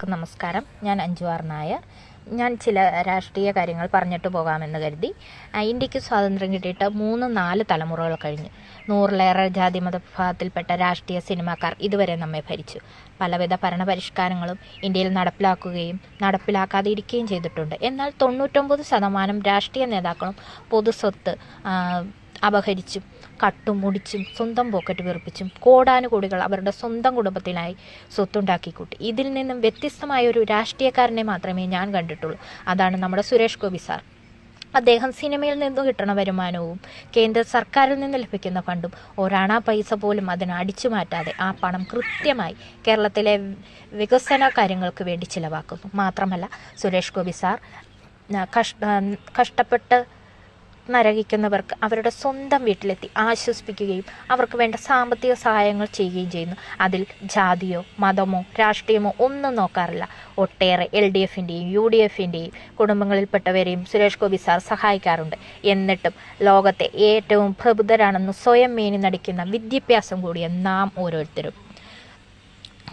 എല്ലാവർക്കും നമസ്കാരം. ഞാൻ അഞ്ജു ആർ നായർ. ഞാൻ ചില രാഷ്ട്രീയ കാര്യങ്ങൾ പറഞ്ഞിട്ട് പോകാമെന്ന് കരുതി. ഇന്ത്യയ്ക്ക് സ്വാതന്ത്ര്യം കിട്ടിയിട്ട് മൂന്ന് നാല് തലമുറകൾ കഴിഞ്ഞു. നൂറിലേറെ ജാതി മത വിഭാഗത്തിൽപ്പെട്ട രാഷ്ട്രീയ സിനിമാക്കാർ ഇതുവരെ നമ്മെ ഭരിച്ചു. പലവിധ ഭരണപരിഷ്കാരങ്ങളും ഇന്ത്യയിൽ നടപ്പിലാക്കുകയും നടപ്പിലാക്കാതെ ഇരിക്കുകയും ചെയ്തിട്ടുണ്ട്. എന്നാൽ തൊണ്ണൂറ്റൊമ്പത് ശതമാനം രാഷ്ട്രീയ നേതാക്കളും പൊതുസ്വത്ത് അപഹരിച്ചും കട്ടും മുടിച്ചും സ്വന്തം പോക്കറ്റ് വെറുപ്പിച്ചും കോടാനുകോടികൾ അവരുടെ സ്വന്തം കുടുംബത്തിനായി സ്വത്തുണ്ടാക്കി കൂട്ടി. ഇതിൽ നിന്നും വ്യത്യസ്തമായ ഒരു രാഷ്ട്രീയക്കാരനെ മാത്രമേ ഞാൻ കണ്ടിട്ടുള്ളൂ. അതാണ് നമ്മുടെ സുരേഷ് ഗോപി സാർ. അദ്ദേഹം സിനിമയിൽ നിന്ന് കിട്ടുന്ന വരുമാനവും കേന്ദ്ര സർക്കാരിൽ നിന്ന് ലഭിക്കുന്ന ഫണ്ടും ഒരാണാ പൈസ പോലും അതിന് അടിച്ചു മാറ്റാതെ ആ പണം കൃത്യമായി കേരളത്തിലെ വികസന കാര്യങ്ങൾക്ക് വേണ്ടി ചിലവാക്കുന്നു. മാത്രമല്ല സുരേഷ് ഗോപി സാർ കഷ്ട കഷ്ടപ്പെട്ട് നരകിക്കുന്നവർക്ക് അവരുടെ സ്വന്തം വീട്ടിലെത്തി ആശ്വസിപ്പിക്കുകയും അവർക്ക് വേണ്ട സാമ്പത്തിക സഹായങ്ങൾ ചെയ്യുകയും ചെയ്യുന്നു. അതിൽ ജാതിയോ മതമോ രാഷ്ട്രീയമോ ഒന്നും നോക്കാറില്ല. ഒട്ടേറെ എൽ ഡി എഫിന്റെയും യു ഡി എഫിന്റെയും കുടുംബങ്ങളിൽപ്പെട്ടവരെയും സുരേഷ് ഗോപി സാർ സഹായിക്കാറുണ്ട്. എന്നിട്ടും ലോകത്തെ ഏറ്റവും പ്രബുദ്ധരാണെന്ന് സ്വയം മേനി നടിക്കുന്ന വിദ്യാഭ്യാസം കൂടിയ നാം ഓരോരുത്തരും.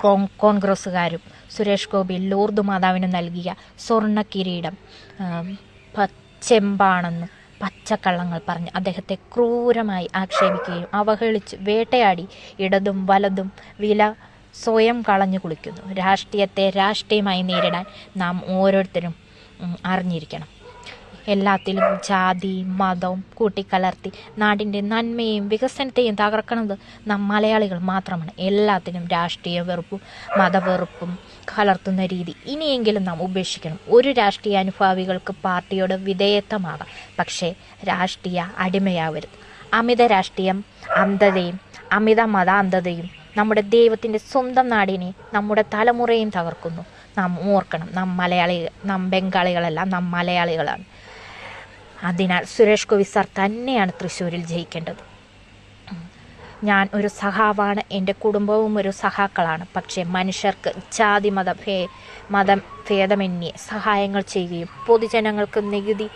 കോൺ- കോൺഗ്രസ്സുകാരും സുരേഷ് ഗോപി ലൂർദ് മാതാവിന് നൽകിയ സ്വർണ കിരീടം ചെമ്പാണെന്ന് പച്ചക്കള്ളങ്ങൾ പറഞ്ഞ് അദ്ദേഹത്തെ ക്രൂരമായി ആക്ഷേപിക്കുകയും അവഹേളിച്ച് വേട്ടയാടി ഇടതും വലതും വില സ്വയം കളഞ്ഞു കുളിക്കുന്നു. രാഷ്ട്രീയത്തെ രാഷ്ട്രീയമായി നേരിടാൻ നാം ഓരോരുത്തരും അറിഞ്ഞിരിക്കണം. എല്ലാത്തിലും ജാതി മതവും കൂട്ടിക്കലർത്തി നാടിന്റെ നന്മയും വികസനത്തെയും തകർക്കുന്നത് നാം മലയാളികൾ മാത്രമാണ്. എല്ലാത്തിനും രാഷ്ട്രീയ വെറുപ്പും മതവെറുപ്പും കലർത്തുന്ന രീതി ഇനിയെങ്കിലും നാം ഉപേക്ഷിക്കണം. ഒരു രാഷ്ട്രീയ അനുഭാവികൾക്ക് പാർട്ടിയോട് വിധേയത്വമാകാം. പക്ഷേ രാഷ്ട്രീയ അടിമയാവരുത്. അമിത രാഷ്ട്രീയം അന്ധതയും അമിത മതാന്ധതയും നമ്മുടെ ദൈവത്തിന്റെ സ്വന്തം നാടിനെ നമ്മുടെ തലമുറയും തകർക്കുന്നു. നാം ഓർക്കണം നാം മലയാളി നാം ബംഗാളികളല്ല നാം മലയാളികളാണ്. അതിനാൽ സുരേഷ് ഗോപി സാർ തന്നെയാണ് തൃശ്ശൂരിൽ ജയിക്കേണ്ടത്. ഞാൻ ഒരു സഹാവാണ് എന്റെ കുടുംബവും ഒരു സഹാക്കളാണ് പക്ഷേ മനുഷ്യർക്ക് ജാതി മത ഭേ മതം ഭേദമന്യേ സഹായങ്ങൾ ചെയ്യുകയും പൊതുജനങ്ങൾക്ക് നികുതി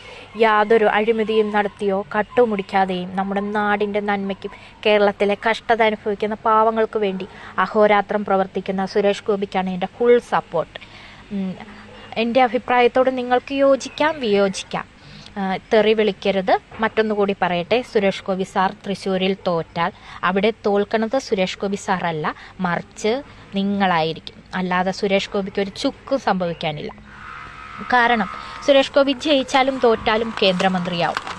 യാതൊരു അഴിമതിയും നടത്തിയോ കട്ടുമുടിക്കാതെയും നമ്മുടെ നാടിന്റെ നന്മയ്ക്കും കേരളത്തിലെ കഷ്ടത അനുഭവിക്കുന്ന പാവങ്ങൾക്ക് വേണ്ടി അഹോരാത്രം പ്രവർത്തിക്കുന്ന സുരേഷ് ഗോപിക്കാണ് എന്റെ ഫുൾ സപ്പോർട്ട് എന്റെ അഭിപ്രായത്തോട് നിങ്ങൾക്ക് യോജിക്കാം വിയോജിക്കാം. തെറി വിളിക്കരുത്. മറ്റൊന്നു കൂടി പറയട്ടെ സുരേഷ് ഗോപി സാർ തൃശ്ശൂരിൽ തോറ്റാൽ. അവിടെ തോൽക്കണത് സുരേഷ് ഗോപി സാറല്ല മറിച്ച് നിങ്ങളായിരിക്കും. അല്ലാതെ സുരേഷ് ഗോപിക്ക് ഒരു ചുക്കും സംഭവിക്കാനില്ല. കാരണം സുരേഷ് ഗോപി ജയിച്ചാലും തോറ്റാലും കേന്ദ്രമന്ത്രിയാവും.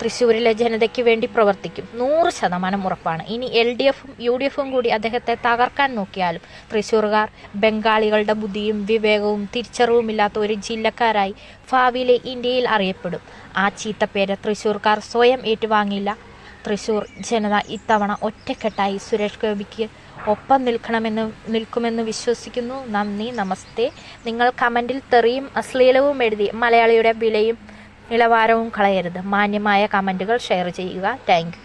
തൃശ്ശൂരിലെ ജനതയ്ക്ക് വേണ്ടി പ്രവർത്തിക്കും. നൂറ് ശതമാനം ഉറപ്പാണ്. ഇനി എൽ ഡി എഫും യു ഡി എഫും കൂടി അദ്ദേഹത്തെ തകർക്കാൻ നോക്കിയാലും തൃശ്ശൂർകാർ ബംഗാളികളുടെ ബുദ്ധിയും വിവേകവും തിരിച്ചറിവുമില്ലാത്ത ഒരു ജില്ലക്കാരായി ഭാവിയിലെ ഇന്ത്യയിൽ അറിയപ്പെടും. ആ ചീത്തപ്പേര് തൃശ്ശൂർക്കാർ സ്വയം ഏറ്റുവാങ്ങില്ല തൃശ്ശൂർ ജനത ഇത്തവണ ഒറ്റക്കെട്ടായി സുരേഷ് ഗോപിക്ക് ഒപ്പം നിൽക്കണമെന്ന് നിൽക്കുമെന്ന് വിശ്വസിക്കുന്നു. നന്ദി നമസ്തേ. നിങ്ങൾ കമന്റിൽ തെറിയും അശ്ലീലവും എഴുതി മലയാളിയുടെ വിലയും നിലവാരവും കളയരുത്. മാന്യമായ കമന്റുകൾ ഷെയർ ചെയ്യുക. താങ്ക്